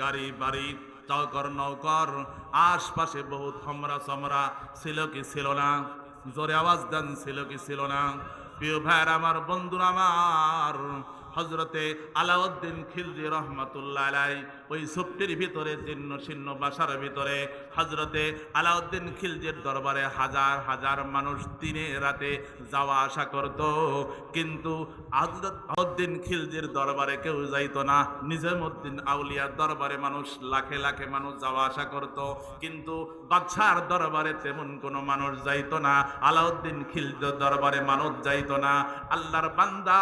গাড়ি, বাড়ি চৌকর নৌকর আশপাশে বহুত হমরা সমরা ছিল কি ছিল না? জোরে আওয়াজ দেন, ছিল কি ছিল না? প্রিয় ভাইয়ের, আমার বন্ধুরা, আমার হজরতে আলাউদ্দিন খিলজি রহমাতুল্লাহ আলাই ওই সুপ্তির ভিতরে, জীর্ণ শীর্ণ বাসার ভিতরে হজরতে আলাউদ্দিন খিলজির দরবারে হাজার হাজার মানুষ দিনে রাতে যাওয়া আসা করত। কিন্তু আলাউদ্দিন খিলজির দরবারে কেউ যাইতো না। নিজামুদ্দিন আউলিয়ার দরবারে মানুষ, লাখে লাখে মানুষ যাওয়া আসা করত। কিন্তু বাদশার দরবারে তেমন কোনো মানুষ যাইতো না। আলাউদ্দিন খিলজির দরবারে মানুষ যাইতো না। আল্লাহর বান্দা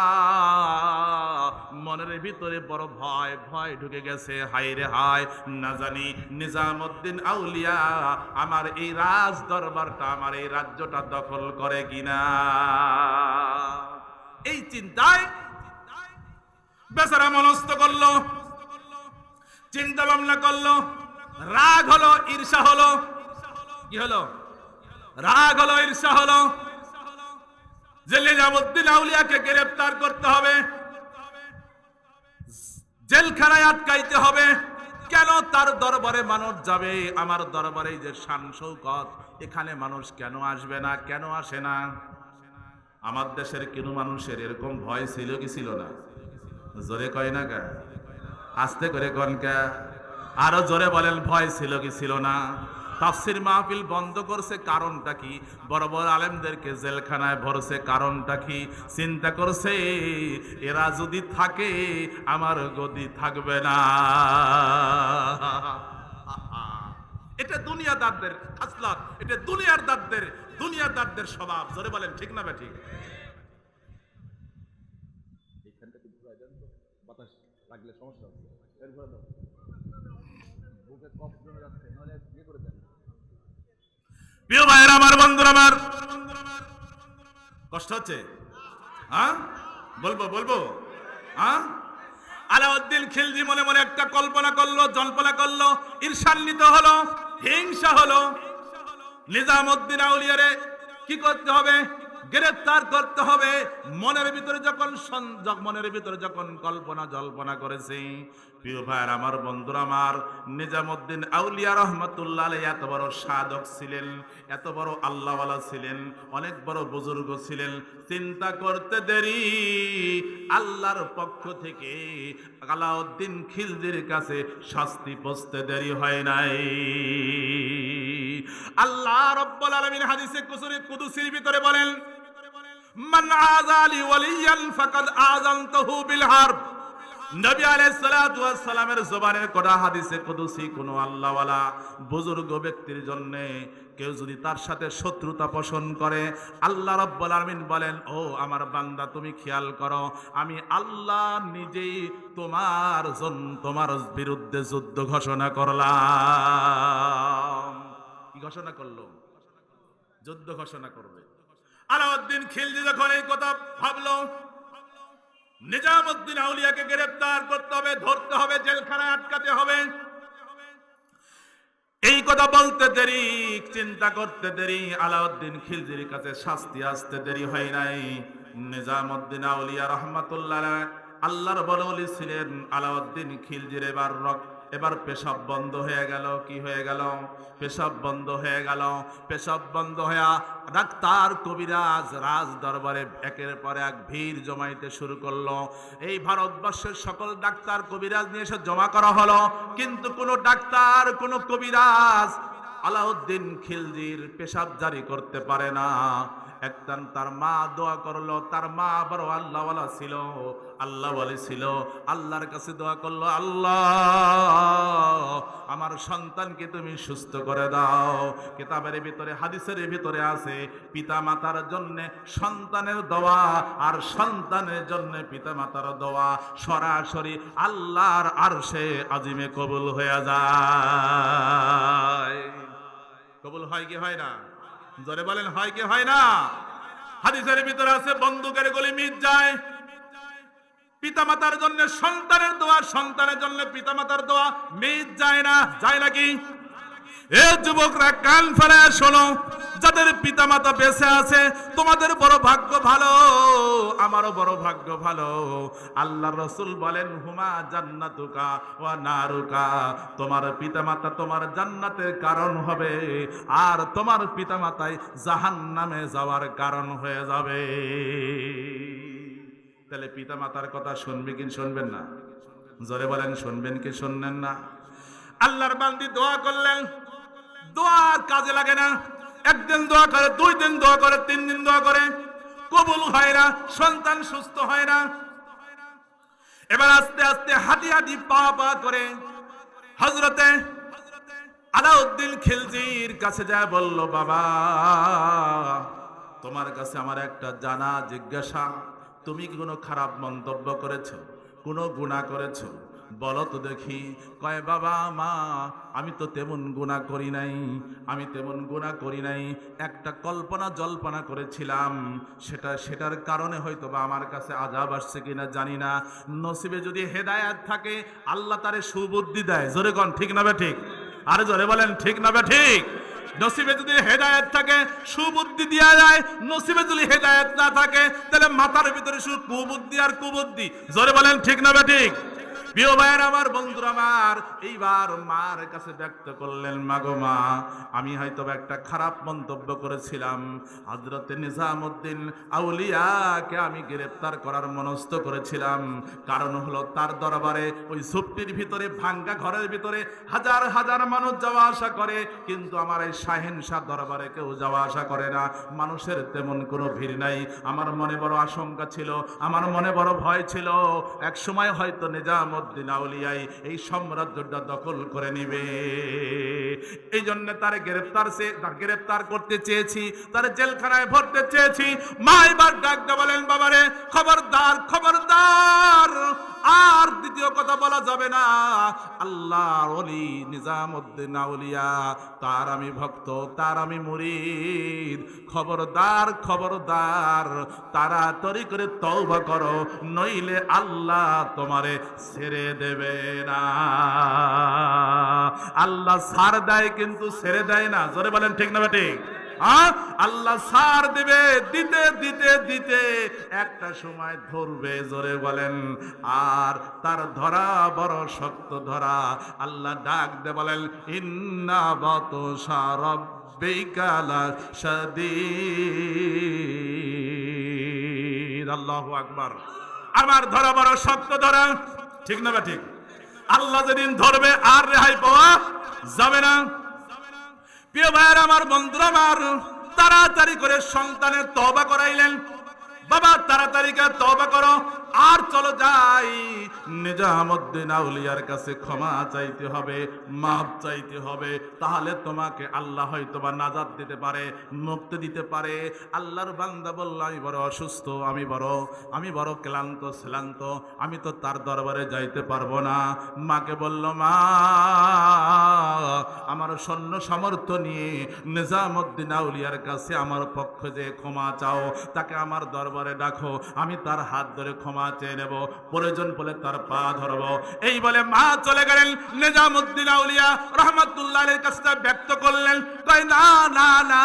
মনের ভিতরে বড় ভয় ভয় ঢুকে গেছে। হাই রে হায়, না জানি নিজামুদ্দিন আউলিয়া আমার এই রাজ দরবারটা আমার এই রাজ্যটা দখল করে কিনা। এই চিন্তায় বেচারা মনস্থ করল, চিন্তা ভাবনা করল, রাগ হলো, ঈর্ষা হলো কি হলো? রাগ হলো, ঈর্ষা হলো? যে নিজামুদ্দিন আউলিয়াকে গ্রেফতার করতে হবে। জেলখানায় আটকাইতে হবে। কেন তার দরবারে মানুষ যাবে? আমার দরবারে যে শান শৌকত, এখানে মানুষ কেন আসবে না, কেন আসে না? আমার দেশের কোনো মানুষের এরকম ভয় ছিল কি ছিল না? জোরে কয় না কে? আস্তে করে কন কে? আরও জোরে বলেন, ভয় ছিল কি ছিল না? তাফসির মাহফিল বন্ধ করছে কারণটা কি? বড় বড় আলেমদেরকে জেলখানায় ভরছে কারণটা কি? চিন্তা করছে, এরা যদি থাকে, আমার গদি থাকবে না। এটা দুনিয়া দুনিয়াদারদের খাসলাত, এটা দুনিয়ার দারদের দুনিয়ার দারদের স্বভাব। জোরে বলেন, ঠিক না বে ঠিক এখানটাতে ঘুরাই দেন তো বাতাস লাগলে সমস্যা ঘুরে বুকে কফ জমে যাচ্ছে নাহলে ইয়ে করে দেন প্রিয় ভাইয়ের আমার, বন্ধুরা আমার। কষ্ট হচ্ছে? হ্যাঁ? বলব বলব। হ্যাঁ? আলাউদ্দিন খিলজি মনে মনে একটা কল্পনা করল, জল্পনা করল, ঈর্ষান্বিত হলো, হিংসা হলো। নিজামুদ্দিন আউলিয়ারে কি করতে হবে? গ্রেফতার করতে হবে। মনের ভিতরে যখন মনের ভিতরে যখন কল্পনা জল্পনা করেছি, প্রিয় ভাইয়ের, আমার বন্ধুরা, আমার নিজামুদ্দিন আউলিয়া রহমতুল্লাহ এত বড় সাধক ছিলেন, এত বড় আল্লাহওয়ালা ছিলেন, অনেক বড় বুজুর্গ ছিলেন। চিন্তা করতে দেরি, আল্লাহর পক্ষ থেকে আলাউদ্দিন খিলজির কাছে শাস্তি পৌঁছতে দেরি হয় নাই। আল্লাহ রব্বুল আলামিন হাদিসে কুসুরি কুদুসির ভিতরে বলেন মান আযালি ওয়ালিয়ান ফাকাদ আযানতাহু বিল হারব। নবী আলাইহিস সালাতু সালামের জবানের কথা হাদিসে কুদুসি, কোন আল্লাহওয়ালা বুজুর্গ ব্যক্তির জন্য কেউ যদি তার সাথে শত্রুতা পোষণ করে, আল্লাহ রাব্বুল আলামিন বলেন, ও আমার বান্দা, তুমি খেয়াল করো, আমি আল্লাহ নিজেই তোমার জন্য তোমার বিরুদ্ধে যুদ্ধ ঘোষণা করলাম। কি ঘোষণা করল? যুদ্ধ ঘোষণা করবে। আলাউদ্দিন খিলজি যখন এই কথা ভাবলো, নিজামুদ্দিন আউলিয়াকে গ্রেফতার করতে হবে, ধরতে হবে জেলখানায় আটকাতে হবে। এই কথা বলতে দেরি, চিন্তা করতে দেরি, আলাউদ্দিন খিলজির কাছে শাস্তি আসতে দেরি হয় নাই। নিজামুদ্দিন আউলিয়া রহমাতুল্লাহ আল্লাহর বলি ছিলেন আলাউদ্দিন খিলজির এবার রক এবার পেশাব বন্ধ হয়ে গেল, কি হয়ে গেল? পেশাব বন্ধ হয়ে গেল। পেশাব বন্ধ হয়ে ডাক্তার কবিরাজ রাজ দরবারে একের পর এক ভিড় জমাইতে শুরু করল। এই ভারতবর্ষের সকল ডাক্তার কবিরাজ নিয়ে এসে জমা করা হলো, কিন্তু কোনো ডাক্তার, কোনো কবিরাজ আলাউদ্দিন খিলজির পেশাব জারি করতে পারে না। একদম তার মা দোয়া করল, তার মা ছিল আল্লাহ বলে ছিল, আল্লাহর কাছে দোয়া করল, আল্লাহ, আমার সন্তানকে তুমি সুস্থ করে দাও। কিতাবের ভিতরে, হাদিসের ভিতরে আছে পিতা মাতার জন্য সন্তানের দোয়া আর সন্তানের জন্য পিতা মাতার দোয়া সরাসরি আল্লাহর আর আরশে আজিমে কবুল হয়ে যায়। কবুল হয় কি হয় না? জোরে বলেন, হয় কি হয় না? হাদিসের ভিতরে আছে, বন্দুকের গলি মিট যায়। পিতামাতার জন্য সন্তানের দোয়া, সন্তানের জন্য পিতামাতার দোয়া মিট যায় না। যায় নাকি এ যুবকরা, কান ফেলে শোনো। যাদের পিতামাতা বেঁচে আছে, তোমাদের বড় ভাগ্য ভালো, আমারও বড় ভাগ্য ভালো। আল্লাহ রসুল বলেন, হুমা জান্নাতুকা ওয়া নারুকা। তোমার পিতামাতা তোমার জান্নাতের কারণ হবে, আর তোমার পিতামাতাই জাহান্নামে যাওয়ার কারণ হয়ে যাবে। তাহলে পিতা মাতার কথা শুনবে কি শুনবেন না? জোরে বলেন, শুনবেন কি শুনবেন না? আল্লাহর বান্দি দোয়া করলেন দোয়া আর কাজে লাগে না। একদিন দোয়া করে, দুই দিন দোয়া করে, তিন দিন দোয়া করে। কবুল হয় না, সন্তান সুস্থ হয় না। এবার আস্তে আস্তে হাঁটি হাঁটি পা পা করে হজরতে আলাউদ্দিন খিলজির কাছে যায়, বলল, বাবা, তোমার কাছে আমার একটা জানা জিজ্ঞাসা। তুমি কি কোনো খারাপ মন্তব্য করেছ? কোনো গুণা করেছ? বলো তো দেখি, কয় বাবা মা, আমি তো তেমন গুণা করি নাই, আমি তেমন গুণা করি নাই। একটা কল্পনা জল্পনা করেছিলাম, সেটা, সেটার কারণে হয়তো বা আমার কাছে আজাব আসছে কিনা জানি না। নসিবে যদি হেদায়াত থাকে, আল্লাহ তারে সুবুদ্ধি দেয়। জোরে কন, ঠিক না বে ঠিক? আরে জোরে বলেন, ঠিক না বে ঠিক? নসিবে যদি হেদায়ত থাকে, সুবুদ্ধি দেওয়া যায়। নসিবে যদি হেদায়েত না থাকে, তাহলে মাথার ভিতরে শুধু কুবুদ্ধি আর কুবুদ্ধি। জোরে বলেন, ঠিক না বে ঠিক? প্রিয় ভাইয়ের আমার বন্ধুরা এইবার মার কাছে ব্যক্ত করলেন, মাগো মা, আমি হয়তো একটা খারাপ মন্তব্য করেছিলাম। হজরতে নিজামুদ্দিন আউলিয়াকে আমি গ্রেপ্তার করার মনস্থ করেছিলাম। কারণ হলো তার দরবারে ওই সুপ্তির ভিতরে, ভাঙ্গা ঘরের ভিতরে হাজার হাজার মানুষ যাওয়া আসা করে। কিন্তু আমার এই শাহিন শাহ দরবারে কেউ যাওয়া আসা করে না। মানুষের তেমন কোনো ভিড় নাই। আমার মনে বড় আশঙ্কা ছিল, আমার মনে বড় ভয় ছিল। এক সময় হয়তো নিজামুদ্দিন আউলিয়াই এই সাম্রাজ্যটা দখল করে নিবে। এই জন্য তার গ্রেপ্তার সে তার গ্রেপ্তার করতে চেয়েছি, তার জেলখানায় ভরতে চেয়েছি। মা এবার ডাকতে বলেন, বাবারে, খবরদার খবরদার আর দ্বিতীয় কথা বলা যাবে না। আল্লাহ অলি নিজামুদ্দিন আউলিয়া। তার আমি ভক্ত, তার আমি মুরিদ। খবরদার খবরদার। তাড়াতাড়ি করে তওবা করো, নইলে আল্লাহ তোমারে ছেড়ে দেবে না। আল্লাহ সার দেয় কিন্তু ছেড়ে দেয় না। জোরে বলেন ঠিক না ঠিক হ্যাঁ? আল্লাহ সার দিবে, দিতে দিতে দিতে। একটা সময় ধরবে, জোরে বলেন। আর তার ধরা বড় শক্ত ধরা। আল্লাহ ডাক দে বলেন, ইন্না বত সারব আমার ধরা বড় শক্ত ধরা। ঠিক না ঠিক? আল্লাহ যেদিন ধরবে, আর রেহাই পাওয়া যাবে না। প্রিয় ভাইয়ের, আমার বন্ধুরা, আমার তাড়াতাড়ি করে সন্তানের তবা করাইলেন। বাবা, তাড়াতাড়ি করে তবা করো। নিজামুদ্দিন আউলিয়ার কাছে ক্ষমা চাইতে হবে মাপ চাইতে হবে। তাহলে তোমাকে আল্লাহ হয়তো বা নাজাদ দিতে পারে, মুক্তি দিতে পারে। আল্লাহর বান্দা বলল, আমি বড় অসুস্থ, আমি বড় আমি বড় ক্লান্ত, শ্লান্ত, আমি তো তার দরবারে যাইতে পারব না। মাকে বলল, মা, আমার সৈন্য সামর্থ্য নিয়ে নিজামুদ্দিন আউলিয়ার কাছে আমার পক্ষ যে ক্ষমা চাও, তাকে আমার দরবারে ডাকো, আমি তার হাত ধরে ক্ষমা চেয়ে নেব। প্রয়োজন বলে তার পা ধরব। এই বলে মা চলে গেলেন। নিজামুদ্দিন আউলিয়া রহমতুল্লাহ কাছে ব্যক্ত করলেন কই না না না,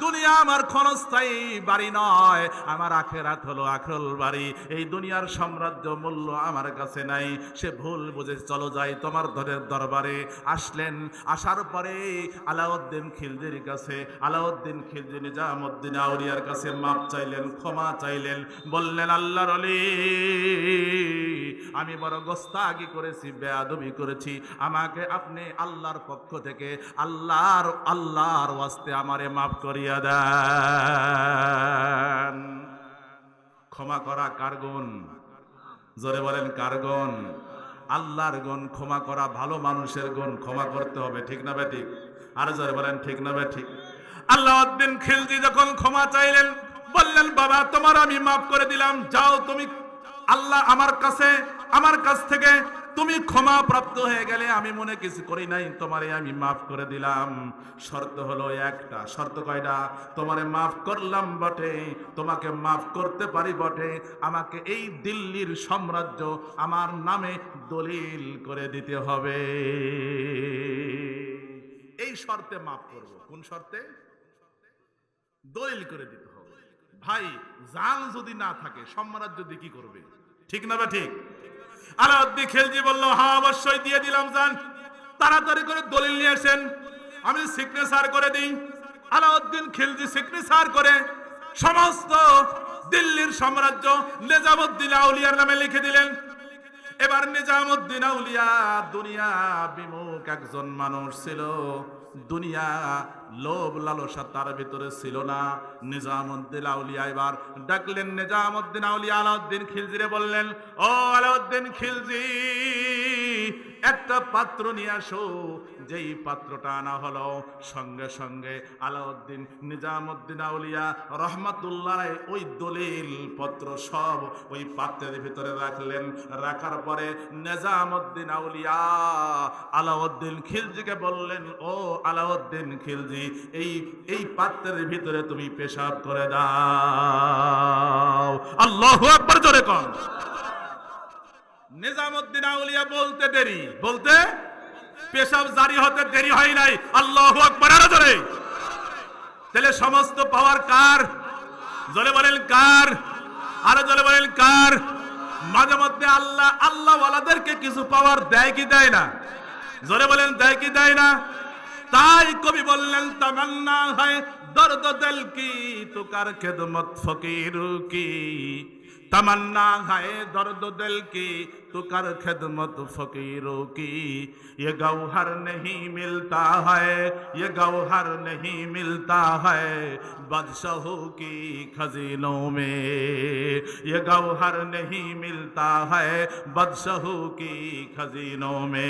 দুনিয়া আমার ক্ষণস্থায়ী বাড়ি নয়। আমার আখেরাত হলো আখরল বাড়ি। এই দুনিয়ার সাম্রাজ্য মূল্য আমার কাছে নাই। সে ভুল বুঝে চলো যাই তোমার ধরের দরবারে। আসলেন, আসার পরে আলাউদ্দিন খিলজির কাছে, আলাউদ্দিন খিলজি নিজামুদ্দিন আউলিয়ার কাছে মাপ চাইলেন, ক্ষমা চাইলেন। বললেন, আল্লাহর অলি আমি বড় গোস্তাগি করেছি, বেয়াদবি করেছি। আমাকে আপনি আল্লাহর পক্ষ থেকে আল্লাহর আল্লাহর ওয়াস্তে আমারে মাফ করিয়া দেন। ক্ষমা করা কার জোরে বলেন কার আল্লাহর গুণ, ক্ষমা করা ভালো মানুষের গুণ, ক্ষমা করতে হবে, ঠিক না বেঠিক? আর জোরে বলেন ঠিক না বেঠিক? আল্লাহউদ্দিন খিলজি যখন ক্ষমা চাইলেন, বললেন, বাবা, তোমার আমি মাফ করে দিলাম, যাও তুমি আল্লাহ আমার কাছে, আমার কাছ থেকে, তুমি ক্ষমা প্রাপ্ত হয়ে গেলে আমি মনে কিছু করি নাই, তোমারে আমি মাফ করে দিলাম। শর্ত হলো একটা, শর্ত কয়টা? তোমারে মাফ করলাম বটে, তোমাকে মাফ করতে পারি বটে, আমাকে এই দিল্লির সাম্রাজ্য আমার নামে দলিল করে দিতে হবে। এই শর্তে মাফ করব। কোন শর্তে? দলিল করে দিতে হবে। ভাই জাল যদি না থাকে সাম্রাজ্য যদি কি করবে? ঠিক না বা ঠিক? আলাউদ্দিন খেলজি বলল হ্যাঁ অবশ্যই দিয়ে দিলাম, জান। তাড়াতাড়ি করে দলিল নিয়ে আসেন। আমি সিগনেচার করে দিই। আলাউদ্দিন খিলজি সিগনেচার করে। সমস্ত দিল্লির সাম্রাজ্য নিজামুদ্দিন আউলিয়ার নামে লিখে দিলেন। এবার নিজামুদ্দিন আউলিয়া দুনিয়া বিমুখ একজন মানুষ ছিল। দুনিয়া লোভ লালসা তার ভিতরে ছিল না। নিজামুদ্দিন আউলিয়া এবার ডাকলেন, নিজামুদ্দিন আউলিয়া আলাউদ্দিন খিলজিরে বললেন, ও আলাউদ্দিন খিলজি একটা পাত্র নিয়ে আসো, যেই পাত্রটা আনা হলো। সঙ্গে সঙ্গে আলাউদ্দিন নিজামুদ্দিন আউলিয়া রহমাতুল্লাহ ওই দলিল পত্র সব ওই পাত্রের ভিতরে রাখলেন। রাখার পরে নিজামুদ্দিন আউলিয়া আলাউদ্দিন খিলজিকে বললেন, ও আলাউদ্দিন খিলজি, এই এই পাত্রের ভিতরে তুমি পেশাব করে দাও। আল্লাহ আকবার জোরে কর নিজামুদ্দিন আউলিয়া বলতে দেরি। বলতে? পেশাব জারি হতে দেরি হয় নাই। আল্লাহ আকবার, আরও জোরে। তাহলে সমস্ত পাওয়ার কার? জলে বলেন কার? আরও জলে বলেন কার? মাঝে মধ্যে আল্লাহ আল্লাহ ওয়ালাদেরকে কিছু পাওয়ার দেয় কি দেয় না? জোরে বলেন দেয় কি দেয় না? তাই কবি বললেন, তামান্না হয়, দর্দ দিল কি, তুকার খেদমত ফকির কি? तमन्ना है दर्द दिल की तो कर खिदमत फकीरों की ये गौहर नहीं मिलता है ये गौहर नहीं मिलता है बादशाहों की खजीनों में ये गौहर नहीं मिलता है बादशाहों की खजीनों में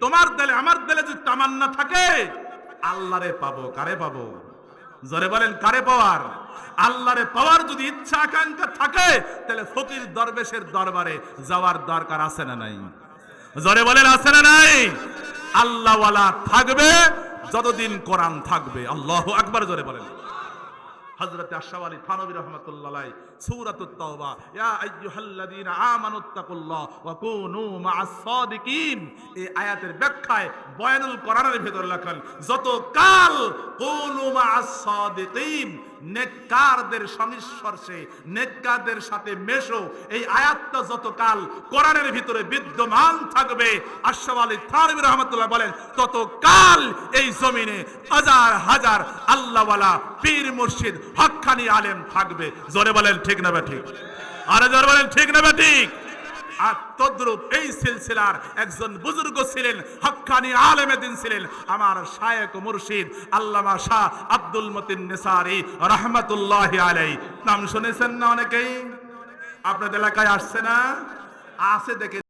তোমার দিলে আমার দিলে যদি তামান্না থাকে আল্লাহরে পাবো কারে পাবো জোরে বলেন, কারে পাওয়ার? আল্লাহরে পাওয়ার যদি ইচ্ছা, আকাঙ্ক্ষা থাকে, তাহলে ফকির দরবেশের দরবারে যাওয়ার দরকার আছে না নাই? জরে বলেন, আছে না নাই? আল্লাহওয়ালা থাকবে, যতদিন কোরআন থাকবে। আল্লাহ আকবার জোরে বলেন। হযরত আশরাফ আলী থানবী রহমতুল্লাহ সূরাতুত তাওবা, ইয়া আইয়ুহাল্লাযীনা আমানুত্তাকুল্লাহ ওয়া কুনু মাআস সাদিকিন। এই আয়াতের ব্যাখ্যায় বয়ানুল কোরআনের ভিতর লেখেন যত কাল কুনু মাআস সাদিকিন নেককারদের সংস্পর্শে নেককারদের সাথে মেশো। এই আয়াতটা যত কাল কোরআনের ভিতরে বিদ্যমান থাকবে, আশরাফ আলী থানভী রাহমাতুল্লাহ বলেন, ততকাল এই জমিনে হাজার হাজার আল্লাহওয়ালা পীর মুর্শিদ হক্কানি আলেম থাকবে। জোরে বলেন, ঠিক না ঠিক? আরে জোরে বলেন, ঠিক না ঠিক? তদ্রুপ এই সিলসিলার একজন বুজুর্গ ছিলেন, হক্কানি আলেমেদিন ছিলেন। আমার শায়েক মুর্শিদ আল্লামা শাহ আব্দুল মতিন নিসারি রহমতুল্লাহ আলাই নাম শুনেছেন না অনেকেই? আপনাদের এলাকায় আসছে না? আছে দেখে